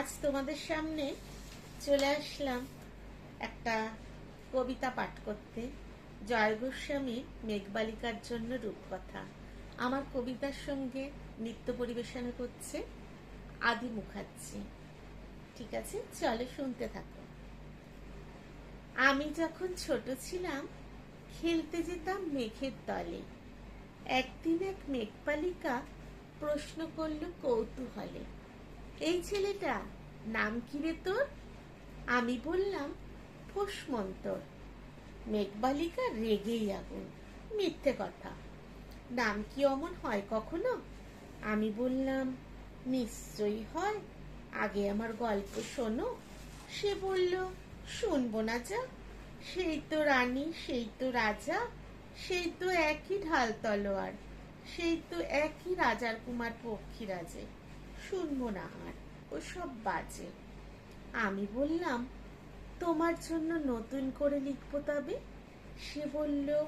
আজ তোমাদের সামনে চলে আসলাম একটা কবিতা পাঠ করতে। জয় গোস্বামীর মেঘবালিকার জন্য রূপকথা। আমার কবিতার সঙ্গে নৃত্য পরিবেশন করছে আদি মুখার্জি। ঠিক আছে, চলে শুনতে থাকো। আমি যখন ছোট ছিলাম, খেলতে যেতাম মেঘের তলে। একদিন এক মেঘপালিকা প্রশ্ন করল কৌতূহলে এই ছেলেটা নাম কি রে তোর? আমি বললাম, ফোসমন্তর। মেঘবালিকা রেগেই আগুন। মিথ্যে কথা। নাম কি অমন হয় কখনো? আমি বললাম, নিশ্চয়ই হয়। আগে আমার গল্প শোনো। সে বলল, শুনব না যা। সেই তো রানী, সেই তো রাজা, সেই তো একই ঢাল তলোয়ার, সেই তো একই রাজার কুমার পক্ষীরাজে। শুনব না আর, ওসব বাজে। আমি বললাম, তোমার জন্য নতুন করে লিখব তবে? সে বলল,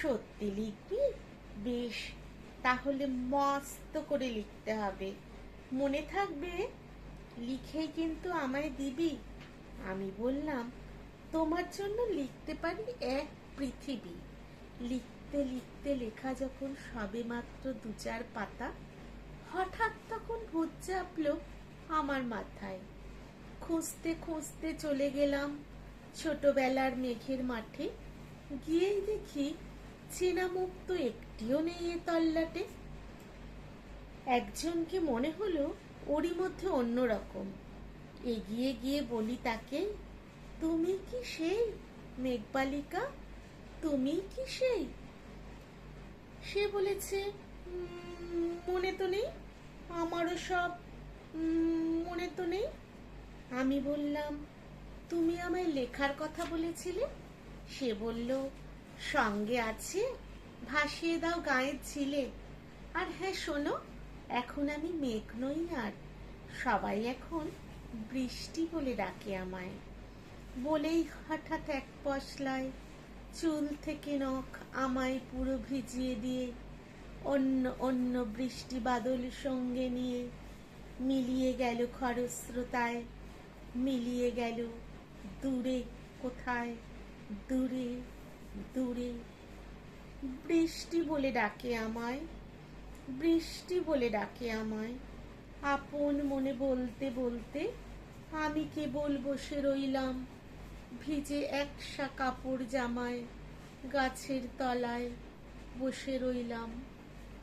সত্যি লিখবি? বেশ, তাহলে মস্ত করে লিখতে হবে। মনে থাকবে, লিখেই কিন্তু আমায় দিবি। আমি বললাম, তোমার জন্য লিখতে পারি এক পৃথিবী। লিখতে লিখতে লেখা যখন সবে মাত্র দু চার পাতা হঠাৎ তখন ভূত চাপলো আমার মাথায়। খুঁজতে খুঁজতে চলে গেলাম ছোটবেলার মেঘের মাঠে। গিয়েই দেখি চেনা একটিও নেই এ তল্লাটে। একজনকে মনে হলো ওরই মধ্যে অন্যরকম। এগিয়ে গিয়ে বলি তাকে তুমি কি সেই মেঘবালিকা? তুমি কি সেই? সে বলেছে "উম, মনে তো নেই, আমারও সব মনে তো নেই। আমি বললাম, তুমি আমায় লেখার কথা বলেছিলে? সে বলল, সঙ্গে আছে, ভাসিয়ে দাও গায়ের ছিলে। আর হ্যাঁ শোনো, এখন আমি মেঘ নই আর, সবাই এখন বৃষ্টি বলে ডাকে আমায়। বলেই হঠাৎ এক পশলায় চুল থেকে নখ আমায় পুরো ভিজিয়ে দিয়ে অন্য অন্য বৃষ্টি বাদল সঙ্গে নিয়ে মিলিয়ে গেল খরস্রোতায়, মিলিয়ে গেল দূরে কোথায়, দূরে দূরে। বৃষ্টি বলে ডাকে আমায়, বৃষ্টি বলে ডাকে আমায়। আপন মনে বলতে বলতে আমি কেবল বসে রইলাম ভিজে একসা কাপড় জামায়, গাছের তলায় বসে রইলাম।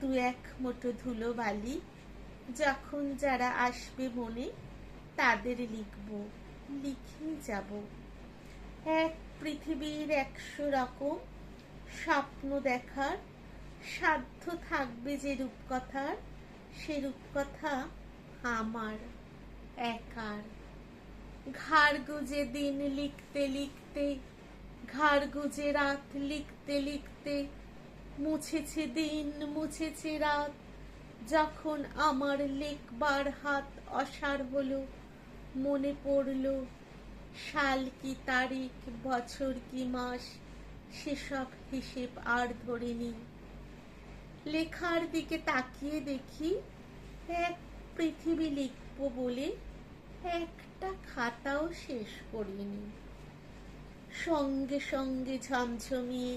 দু এক মোটো ধুলো বালি যখন যারা আসবে মনে, তাদের লিখব লিখেই যাব। এক পৃথিবীর একশো রকম স্বপ্ন দেখার, সাধ্য থাকবে যে রূপকথার, সে রূপকথা আমার একার। ঘাড় গুজে দিন লিখতে লিখতে ঘাড় গুজে রাত লিখতে লিখতে মুছেছে দিন, মুছেছে রাত। যখন আমার লেখবার হাত অসার হলো, মনে পড়ল, সাল কি তারিখ, বছর কি মাস, সেসব হিসেব আর ধরিনি। লেখার দিকে তাকিয়ে দেখি, এক পৃথিবী লিখব বলে একটা খাতাও শেষ করিনি। সঙ্গে সঙ্গে ঝমঝমিয়ে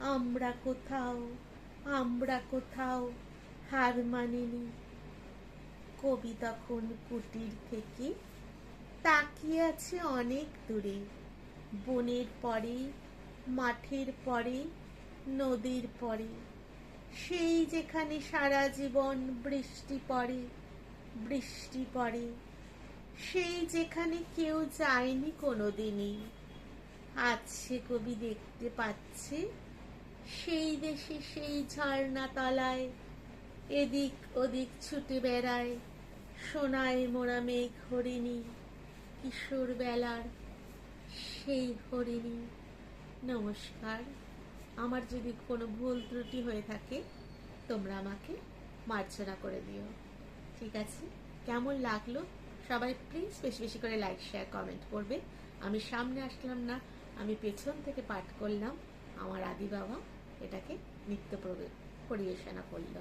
আমরা কোথাও আমরা কোথাও হার মানিনি। কবি তখন কুটির থেকে তাকিয়ে আছে অনেক দূরে। বনের পরে, মাঠের পরে, নদীর পরে। সেই যেখানে সারা জীবন বৃষ্টি পড়ে বৃষ্টি পড়ে। সেই যেখানে কেউ যায়নি কোনোদিনই। আজ সে কবি দেখতে পাচ্ছে সেই দেশে সেই ঝর্ণা তলায় এদিক ওদিক ছুটে বেড়ায়, সোনায় মোড়া মেঘ হরিণী, কিশোর বেলার সেই হরিণী। নমস্কার, আমার যদি কোনো ভুল ত্রুটি হয়ে থাকে, তোমরা আমাকে মার্জনা করে দিও। ঠিক আছে? কেমন লাগল? সবাই প্লিজ বেশি বেশি করে লাইক শেয়ার কমেন্ট করবে। আমি সামনে আসলাম না, আমি পেছন থেকে পাঠ করলাম, আমার আদি বাবা। এটাকে নিত্য প্রবে- পরিবেশনা করল।